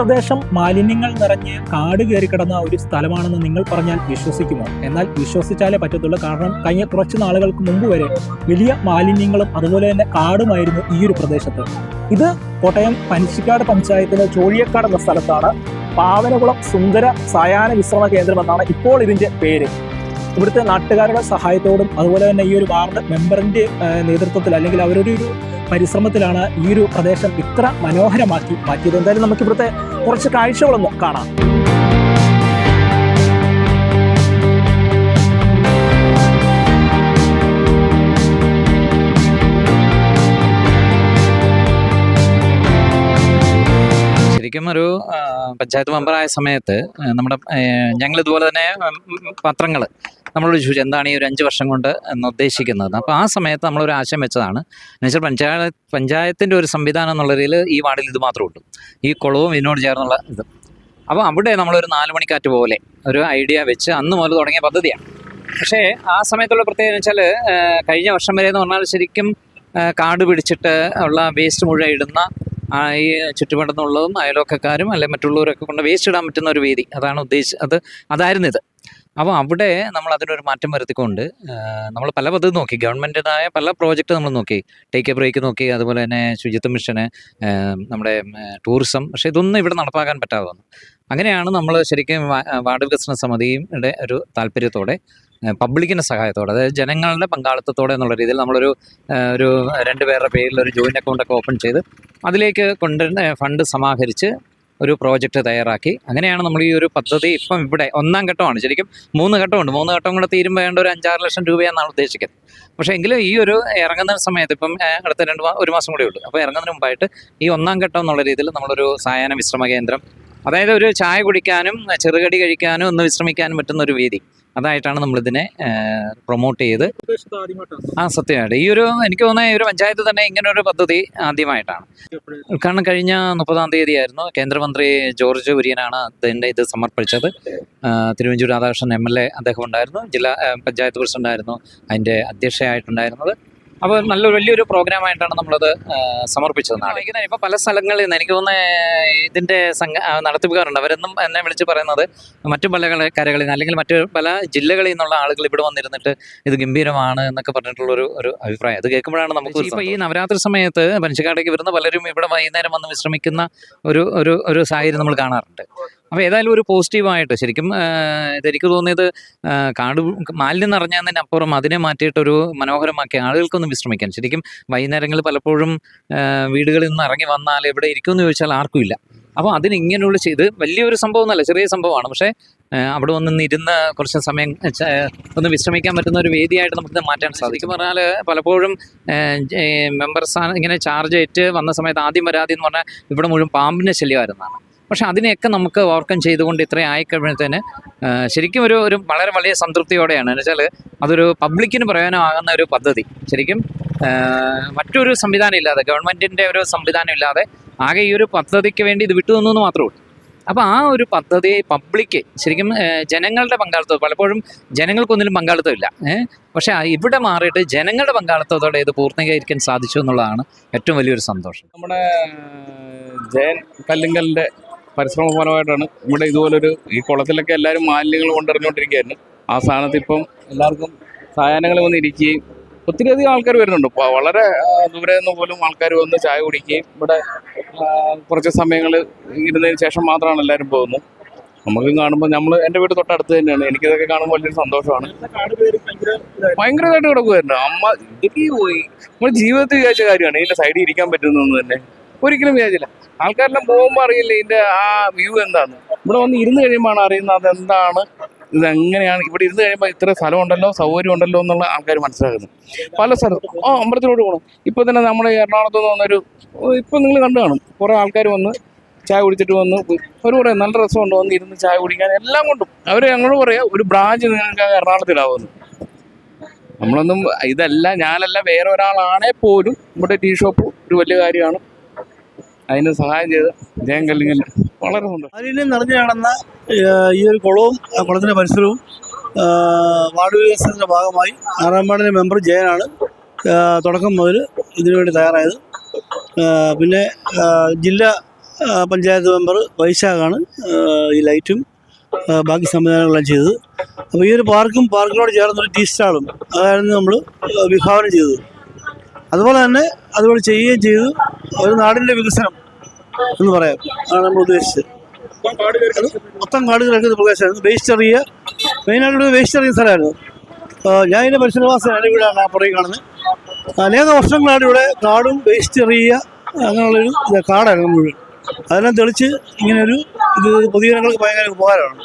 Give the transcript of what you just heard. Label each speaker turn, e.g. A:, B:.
A: പ്രദേശം മാലിന്യങ്ങൾ നിറഞ്ഞ് കാട് കയറി കിടന്ന ഒരു സ്ഥലമാണെന്ന് നിങ്ങൾ പറഞ്ഞാൽ വിശ്വസിക്കുമോ? എന്നാൽ വിശ്വസിച്ചാലേ പറ്റത്തുള്ളൂ. കാരണം കഴിഞ്ഞ കുറച്ച് നാളുകൾക്ക് മുമ്പ് വരെ വലിയ മാലിന്യങ്ങളും അതുപോലെ തന്നെ കാടുമായിരുന്നു ഈ ഒരു പ്രദേശത്ത്. ഇത് കോട്ടയം പനിച്ചിക്കാട് പഞ്ചായത്തിലെ ചോഴിയക്കാട് എന്ന സ്ഥലത്താണ് പാവനകുളം സുന്ദര സായാഹ്ന വിശ്രമ കേന്ദ്രം എന്നാണ് ഇപ്പോൾ ഇതിന്റെ പേര്. ഇവിടുത്തെ നാട്ടുകാരുടെ സഹായത്തോടും അതുപോലെ തന്നെ ഈ ഒരു വാർഡ് മെമ്പറിന്റെ നേതൃത്വത്തിൽ അല്ലെങ്കിൽ അവരുടെ ഒരു പരിശ്രമത്തിലാണ് ഈ ഒരു പ്രദേശം ഇത്ര മനോഹരമാക്കി മാറ്റിയത്. എന്തായാലും നമുക്ക് ഇവിടുത്തെ കുറച്ച് കാഴ്ചകളൊന്നും കാണാം.
B: ശരിക്കും ഒരു പഞ്ചായത്ത് മെമ്പറായ സമയത്ത് നമ്മുടെ ഞങ്ങൾ ഇതുപോലെ തന്നെ പത്രങ്ങൾ നമ്മളോട് ചോദിച്ചു എന്താണ് ഈ ഒരു അഞ്ച് വർഷം കൊണ്ട് എന്ന് ഉദ്ദേശിക്കുന്നത്. അപ്പോൾ ആ സമയത്ത് നമ്മളൊരു ആശയം വെച്ചതാണ്. എന്നുവെച്ചാൽ പഞ്ചായത്ത് പഞ്ചായത്തിന്റെ ഒരു സംവിധാനം എന്നുള്ള രീതിയിൽ ഈ വാർഡിൽ ഇത് മാത്രമേ ഉള്ളൂ ഈ കുളവും ഇതിനോട് ചേർന്നുള്ള ഇത്. അപ്പോൾ അവിടെ നമ്മളൊരു നാല് മണിക്കാറ്റ് പോലെ ഒരു ഐഡിയ വെച്ച് അന്ന് മുതൽ തുടങ്ങിയ പദ്ധതിയാണ്. പക്ഷേ ആ സമയത്തുള്ള പ്രത്യേകത വെച്ചാൽ കഴിഞ്ഞ വർഷം വരെ എന്ന് പറഞ്ഞാൽ ശരിക്കും കാട് പിടിച്ചിട്ട് ഉള്ള വേസ്റ്റ് മുഴുവൻ ഇടുന്ന ഈ ചുറ്റുപാടുന്നുള്ളതും അയൽവക്കക്കാരും അല്ലെങ്കിൽ മറ്റുള്ളവരൊക്കെ കൊണ്ട് വേസ്റ്റ് ഇടാൻ പറ്റുന്ന ഒരു വേദി. അതാണ് ഉദ്ദേശിച്ചത് അത് അതായിരുന്നു ഇത് അപ്പോൾ അവിടെ നമ്മൾ അതിനൊരു മാറ്റം വരുത്തിക്കൊണ്ട് നമ്മൾ പല പദ്ധതി നോക്കി. ഗവൺമെന്റിന്റെതായ പല പ്രോജക്റ്റ് നമ്മൾ നോക്കി. ടേക്ക് എ ബ്രേക്ക് നോക്കി. അതുപോലെ തന്നെ ശുചിത്വ മിഷന് നമ്മുടെ ടൂറിസം. പക്ഷേ ഇതൊന്നും ഇവിടെ നടപ്പാക്കാൻ പറ്റാതെ വന്നു. അങ്ങനെയാണ് നമ്മൾ ശരിക്കും വാർഡ് വികസന സമിതിയുടെ ഒരു താല്പര്യത്തോടെ പബ്ലിക്കിന്റെ സഹായത്തോടെ അതായത് ജനങ്ങളുടെ പങ്കാളിത്തത്തോടെ എന്നുള്ള രീതിയിൽ നമ്മളൊരു ഒരു രണ്ട് പേരുടെ പേരിൽ ഒരു ജോയിന്റ് അക്കൗണ്ടൊക്കെ ഓപ്പൺ ചെയ്ത് അതിലേക്ക് കൊണ്ട് ഫണ്ട് സമാഹരിച്ച് ഒരു പ്രോജക്റ്റ് തയ്യാറാക്കി. അങ്ങനെയാണ് നമ്മൾ ഈ ഒരു പദ്ധതി ഇപ്പം ഇവിടെ ഒന്നാം ഘട്ടമാണ്. ശരിക്കും മൂന്ന് ഘട്ടമുണ്ട്. മൂന്ന് ഘട്ടം കൂടെ തീരുമ്പോൾ വേണ്ട ഒരു അഞ്ചാറ് ലക്ഷം രൂപയെന്നാണ് ഉദ്ദേശിക്കുന്നത്. പക്ഷേ എങ്കിലും ഈ ഒരു ഇറങ്ങുന്ന സമയത്ത് ഇപ്പം അടുത്ത രണ്ട് ഒരു മാസം കൂടെ ഉള്ളൂ. അപ്പോൾ ഇറങ്ങുന്നതിന് മുമ്പായിട്ട് ഈ ഒന്നാം ഘട്ടം എന്നുള്ള രീതിയിൽ നമ്മളൊരു സായാഹ്ന വിശ്രമ കേന്ദ്രം അതായത് ഒരു ചായ കുടിക്കാനും ചെറുകടി കഴിക്കാനും ഒന്ന് വിശ്രമിക്കാനും പറ്റുന്ന ഒരു വേദി അതായിട്ടാണ് നമ്മളിതിനെ പ്രൊമോട്ട് ചെയ്ത്. ആ സത്യമായിട്ട്. ഈ ഒരു എനിക്ക് തോന്നുന്ന ഈ ഒരു പഞ്ചായത്ത് തന്നെ ഇങ്ങനെ ഒരു പദ്ധതി ആദ്യമായിട്ടാണ്. കാരണം കഴിഞ്ഞ മുപ്പതാം തീയതി ആയിരുന്നു കേന്ദ്രമന്ത്രി ജോർജ് കുര്യനാണ് അതിന്റെ ഇത് സമർപ്പിച്ചത്. Thiruvanchoor Radhakrishnan M L A അദ്ദേഹം ഉണ്ടായിരുന്നു. ജില്ലാ പഞ്ചായത്ത് പ്രസിഡന്റ് ആയിരുന്നു അതിന്റെ അധ്യക്ഷയായിട്ടുണ്ടായിരുന്നത്. അപ്പോൾ നല്ലൊരു വലിയൊരു പ്രോഗ്രാമായിട്ടാണ് നമ്മളത് സമർപ്പിച്ചത് നാളെ. ഇപ്പോൾ പല സ്ഥലങ്ങളിൽ നിന്ന് എനിക്ക് തോന്നുന്നത് ഇതിന്റെ സംഘ നടത്തിപ്പുകാരുണ്ട്. അവരെന്നും എന്നെ വിളിച്ച് പറയുന്നത് മറ്റു പല കള- കരകളിൽ നിന്ന് അല്ലെങ്കിൽ മറ്റു പല ജില്ലകളിൽ നിന്നുള്ള ആളുകൾ ഇവിടെ വന്നിരുന്നിട്ട് ഇത് ഗംഭീരമാണ് എന്നൊക്കെ പറഞ്ഞിട്ടുള്ള ഒരു ഒരു അഭിപ്രായം. അത് കേൾക്കുമ്പോഴാണ് നമുക്ക് ഇപ്പോൾ ഈ നവരാത്രി സമയത്ത് പഞ്ചക്കാടേക്ക് വരുന്ന പലരും ഇവിടെ വൈകുന്നേരം വന്ന് വിശ്രമിക്കുന്ന ഒരു ഒരു ഒരു സാഹചര്യം നമ്മൾ കാണാറുണ്ട്. അപ്പോൾ ഏതായാലും ഒരു പോസിറ്റീവായിട്ട് ശരിക്കും എനിക്ക് തോന്നിയത് കാട് മാലിന്യം നിറഞ്ഞതിന് അപ്പുറം അതിനെ മാറ്റിയിട്ടൊരു മനോഹരമാക്കി ആളുകൾക്കൊന്ന് വിശ്രമിക്കാൻ ശരിക്കും വൈകുന്നേരങ്ങളിൽ പലപ്പോഴും വീടുകളിൽ നിന്ന് ഇറങ്ങി വന്നാൽ എവിടെ ഇരിക്കുമെന്ന് ചോദിച്ചാൽ ആർക്കും ഇല്ല. അപ്പോൾ അതിന് ഇങ്ങനെയുള്ള ചെയ്ത് വലിയൊരു സംഭവം എന്നല്ല ചെറിയ സംഭവമാണ്. പക്ഷേ അവിടെ വന്ന് ഇരുന്ന് കുറച്ച് സമയം ഒന്ന് വിശ്രമിക്കാൻ പറ്റുന്ന ഒരു വേദിയായിട്ട് നമുക്ക് മാറ്റാൻ സാധിക്കും. പറഞ്ഞാൽ പലപ്പോഴും മെമ്പർ സ്ഥാനം ഇങ്ങനെ ചാർജ് ഏറ്റ് വന്ന സമയത്ത് ആദ്യം വരാതി എന്ന് പറഞ്ഞാൽ ഇവിടെ മുഴുവൻ പാമ്പിന്റെ ശല്യമായിരുന്നതാണ്. പക്ഷെ അതിനെയൊക്കെ നമുക്ക് ഓവർകം ചെയ്തുകൊണ്ട് ഇത്രയും ആയിക്കഴിഞ്ഞത്തിന് ശരിക്കും ഒരു ഒരു വളരെ വലിയ സംതൃപ്തിയോടെയാണ്. എന്ന് വെച്ചാൽ അതൊരു പബ്ലിക്കിന് പ്രയോജനമാകുന്ന ഒരു പദ്ധതി. ശരിക്കും മറ്റൊരു സംവിധാനം ഇല്ലാതെ ഗവൺമെന്റിന്റെ ഒരു സംവിധാനം ഇല്ലാതെ ആകെ ഈ ഒരു പദ്ധതിക്ക് വേണ്ടി ഇത് വിട്ടു തന്നു എന്ന് മാത്രമേ ഉള്ളൂ. അപ്പോൾ ആ ഒരു പദ്ധതി പബ്ലിക്ക് ശരിക്കും ജനങ്ങളുടെ പങ്കാളിത്തം പലപ്പോഴും ജനങ്ങൾക്കൊന്നിലും പങ്കാളിത്തമില്ല പക്ഷേ ഇവിടെ മാറിയിട്ട് ജനങ്ങളുടെ പങ്കാളിത്തത്തോടെ ഇത് പൂർത്തീകരിക്കാൻ സാധിച്ചു എന്നുള്ളതാണ് ഏറ്റവും വലിയൊരു സന്തോഷം.
C: നമ്മുടെ ജയൻ കല്ലിങ്കലിന്റെ പരിശ്രമ ഫലമായിട്ടാണ് ഇവിടെ ഇതുപോലൊരു ഈ കുളത്തിലൊക്കെ എല്ലാവരും മാലിന്യങ്ങൾ കൊണ്ടെറിഞ്ഞുകൊണ്ടിരിക്കുകയായിരുന്നു. ആ സ്ഥാനത്ത് ഇപ്പം എല്ലാവർക്കും സായാഹ്നങ്ങൾ വന്ന് ഇരിക്കുകയും ഒത്തിരിയധികം ആൾക്കാർ വരുന്നുണ്ട്. ഇപ്പോൾ വളരെ ദൂരെ നിന്ന് പോലും ആൾക്കാർ വന്ന് ചായ കുടിക്കുകയും ഇവിടെ കുറച്ച് സമയങ്ങൾ ഇരുന്നതിന് ശേഷം മാത്രമാണ് എല്ലാവരും പോകുന്നത്. നമുക്ക് കാണുമ്പോൾ നമ്മൾ എന്റെ വീട് തൊട്ടടുത്ത് തന്നെയാണ്. എനിക്കിതൊക്കെ കാണുമ്പോൾ വലിയൊരു സന്തോഷമാണ്. ഭയങ്കരമായിട്ട് കിടക്കുമായിരുന്നു അമ്മ ഇതൊക്കെ പോയി നമ്മൾ ജീവിതത്തിൽ വിചാരിച്ച കാര്യമാണ്. ഇതിന്റെ സൈഡിൽ ഇരിക്കാൻ പറ്റുന്നതെന്ന് തന്നെ. ഒരിക്കലും വിചാരിച്ചില്ല. ആൾക്കാരെല്ലാം പോകുമ്പോൾ അറിയില്ല ഇതിന്റെ ആ വ്യൂ എന്താണ് ഇവിടെ വന്ന് ഇരുന്ന് കഴിയുമ്പോഴാണ് അറിയുന്നത് അതെന്താണ് ഇത് എങ്ങനെയാണ് ഇവിടെ ഇരുന്ന് കഴിയുമ്പോൾ ഇത്ര സ്ഥലം ഉണ്ടല്ലോ സൗകര്യം ഉണ്ടല്ലോ എന്നുള്ള ആൾക്കാർ മനസ്സിലാക്കുന്നു പല സ്ഥലത്തും. ആ അമ്പലത്തിലോട്ട് പോകണം ഇപ്പൊ തന്നെ നമ്മുടെ എറണാകുളത്ത് നിന്ന് വന്നൊരു ഇപ്പൊ നിങ്ങൾ കണ്ടു കാണും. കുറേ ആൾക്കാർ വന്ന് ചായ കുടിച്ചിട്ട് വന്ന് അവർ പറയാം നല്ല രസമുണ്ട് വന്ന് ഇരുന്ന് ചായ കുടിക്കാൻ എല്ലാം കൊണ്ടും. അവർ ഞങ്ങളോട് പറയാം ഒരു ബ്രാഞ്ച് നിങ്ങൾക്ക് എറണാകുളത്തിലാവുന്നു നമ്മളൊന്നും ഇതല്ല ഞാനല്ല വേറെ ഒരാളാണേ പോലും ഇവിടെ ടീ ഷോപ്പ് ഒരു വലിയ കാര്യമാണ്. അതിന് സഹായം ചെയ്ത് ജയം വളരെ സന്തോഷം.
D: അതിന് നിറഞ്ഞു കിടന്ന ഈ ഒരു കുളവും കുളത്തിന്റെ പരിസരവും വാർഡ് വികസനത്തിന്റെ ഭാഗമായി ആറാം വാർഡിലെ മെമ്പർ ജയനാണ് തുടക്കം മുതൽ ഇതിനുവേണ്ടി തയ്യാറായത്. പിന്നെ ജില്ലാ പഞ്ചായത്ത് മെമ്പർ വൈശാഖാണ് ഈ ലൈറ്റും ബാക്കി സംവിധാനങ്ങളെല്ലാം ചെയ്തത്. അപ്പോൾ ഈ ഒരു പാർക്കും പാർക്കിനോട് ചേർന്നൊരു ടീ സ്റ്റാളും അതായിരുന്നു നമ്മൾ വിഭാവനം ചെയ്തത്. അതുപോലെ തന്നെ അതുപോലെ ചെയ്യുകയും ചെയ്തു. ഒരു നാടിന്റെ വികസനം എന്ന് പറയാം. അതാണ് നമ്മൾ ഉദ്ദേശിച്ചത്. മൊത്തം കാട് കിടക്കുന്ന പ്രദേശമായിരുന്നു വേസ്റ്റ് എറിയ മെയിനായിട്ട് വേസ്റ്റ് എറിയ സ്ഥലമായിരുന്നു ഞാൻ ഇതിന്റെ പരിസരവാസിയാണ്. ഇവിടെ ആ പുറകെ കാണുന്നത്. അനേക വർഷങ്ങളാണ് ഇവിടെ കാടും വേസ്റ്റ് എറിയ അങ്ങനെയുള്ളൊരു കാടാണ് കാടായിരുന്നു മുഴുവൻ. അതെല്ലാം തെളിച്ച് ഇങ്ങനെയൊരു ഇത് പൊതുജനങ്ങൾക്ക് ഭയങ്കര ഉപകാരമാണ്.